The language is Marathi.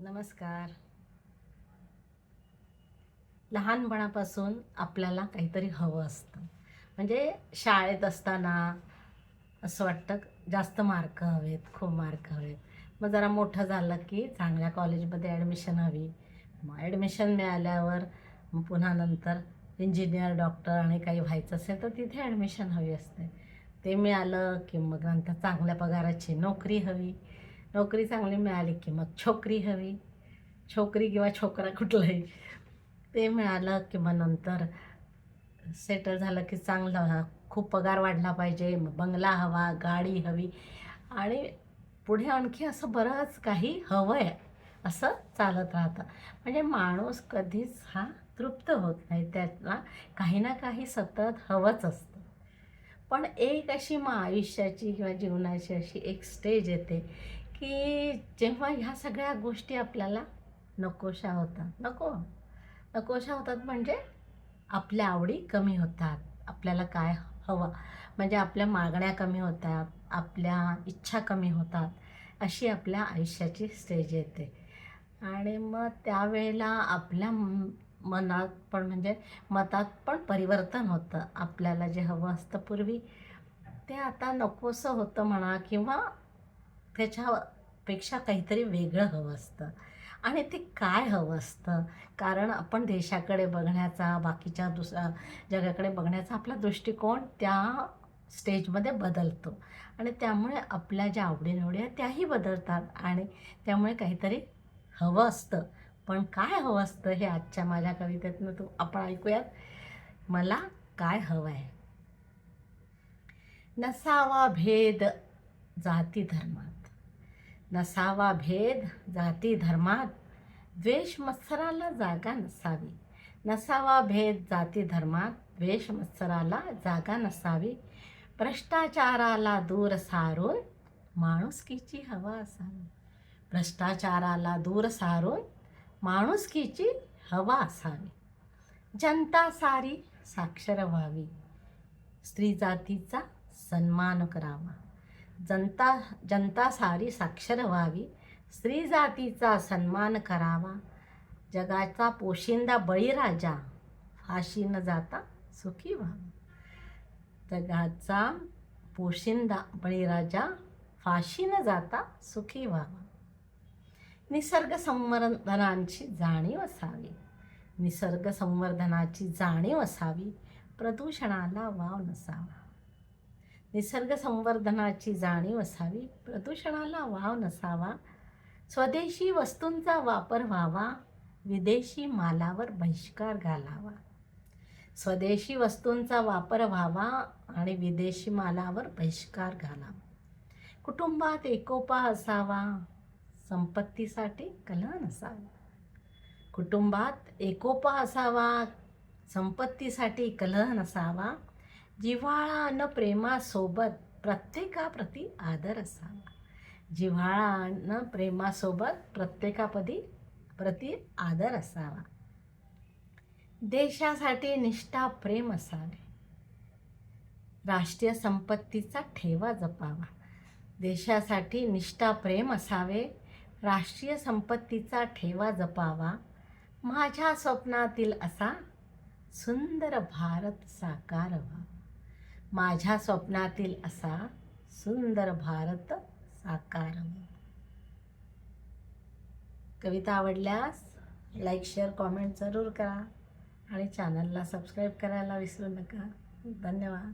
नमस्कार. लहानपणापासून आपल्याला काहीतरी हवं असतं. म्हणजे शाळेत असताना असं वाटतं जास्त मार्क हवेत खूप मार्क हवेत. मग जरा मोठं झालं की चांगल्या कॉलेजमध्ये ॲडमिशन हवी. मग ॲडमिशन मिळाल्यावर मग पुन्हा नंतर इंजिनियर डॉक्टर आणि काही व्हायचं असेल तर तिथे ॲडमिशन हवी असते. ते मिळालं की मग नंतर चांगल्या पगाराची नोकरी हवी. नोकरी चांगली मिळाली की मग छोकरी हवी. छोकरी किंवा छोकरा कुठलाही. ते मिळालं की मग नंतर सेटल झालं की चांगलं खूप पगार वाढला पाहिजे. बंगला हवा गाडी हवी. आणि पुढे आणखी असं बरंच काही हवं आहे असं चालत राहतं. म्हणजे माणूस कधीच हा तृप्त होत नाही. त्याला काही ना काही सतत हवंच असतं. पण एक अशी मग आयुष्याची किंवा जीवनाची अशी एक स्टेज येते की जेव्हा ह्या सगळ्या गोष्टी आपल्याला नकोशा होतात. नको. नकोशा होतात म्हणजे आपल्या आवडी कमी होतात. आपल्याला काय हवं? म्हणजे आपल्या मागण्या कमी होतात. आपल्या इच्छा कमी होतात. अशी आपल्या आयुष्याची स्टेज येते. आणि मग त्यावेळेला आपल्या मनात पण म्हणजे मतात पण परिवर्तन होतं. आपल्याला जे हवं असतं पूर्वी ते आता नकोसं होतं म्हणा किंवा त्याच्यापेक्षा काहीतरी वेगळं हवं असतं. आणि ते काय हवं असतं? कारण आपण देशाकडे बघण्याचा बाकीच्या दुसऱ्या जगाकडे बघण्याचा आपला दृष्टिकोन त्या स्टेजमध्ये बदलतो. आणि त्यामुळे आपल्या ज्या आवडीनिवडी आहेत त्याही बदलतात. आणि त्यामुळे काहीतरी हवं असतं. पण काय हवं असतं हे आजच्या माझ्या कवितेतनं तू आपण ऐकूयात. मला काय हवं आहे? नसावा भेद जाती धर्म. नसावा भेद जाती धर्मात. द्वेष मत्सराला जागा नसावी. नसावा भेद जाती धर्मात. द्वेष मत्सराला जागा नसावी. भ्रष्टाचाराला दूर सारून माणुसकीची हवा असावी. भ्रष्टाचाराला दूर सारून माणुसकीची हवा असावी. जनता सारी साक्षर व्हावी. स्त्री जातीचा सन्मान करावा. जनता जनता सारी साक्षर व्हावी स्त्री जातीचा सन्मान करावा. जगाचा पोशिंदा बळीराजा. फाशी न जाता सुखी व्हावा. जगाचा पोशिंदा बळीराजा. फाशी न जाता सुखी व्हावा. निसर्ग संवर्धनांची जाणीव असावी. निसर्ग संवर्धनाची जाणीव असावी. प्रदूषणाला वाव नसावा. निसर्ग संवर्धनाची जाणीव असावी. प्रदूषणाला वाव नसावा. स्वदेशी वस्तूंचा वापर व्हावा. विदेशी मालावर बहिष्कार घालावा. स्वदेशी वस्तूंचा वापर व्हावा आणि विदेशी मालावर बहिष्कार घालावा. कुटुंबात एकोपा असावा. संपत्तीसाठी कलह नसावा. कुटुंबात एकोपा असावा. संपत्तीसाठी कलह नसावा. जिव्हाळा न प्रेमासोबत प्रत्येकाप्रती आदर असावा. जिव्हाळा न प्रेमासोबत प्रत्येकापदी प्रती आदर असावा. देशासाठी निष्ठा प्रेम असावे. राष्ट्रीय संपत्तीचा ठेवा जपावा. देशासाठी निष्ठा प्रेम असावे. राष्ट्रीय संपत्तीचा ठेवा जपावा. माझ्या स्वप्नातील असा सुंदर भारत साकार व्हावा माझ्या स्वप्नातील असा सुंदर भारत साकार. कविता आवडल्यास लाईक शेअर कॉमेंट जरूर करा आणि चॅनलला सबस्क्राईब करायला विसरू नका. धन्यवाद.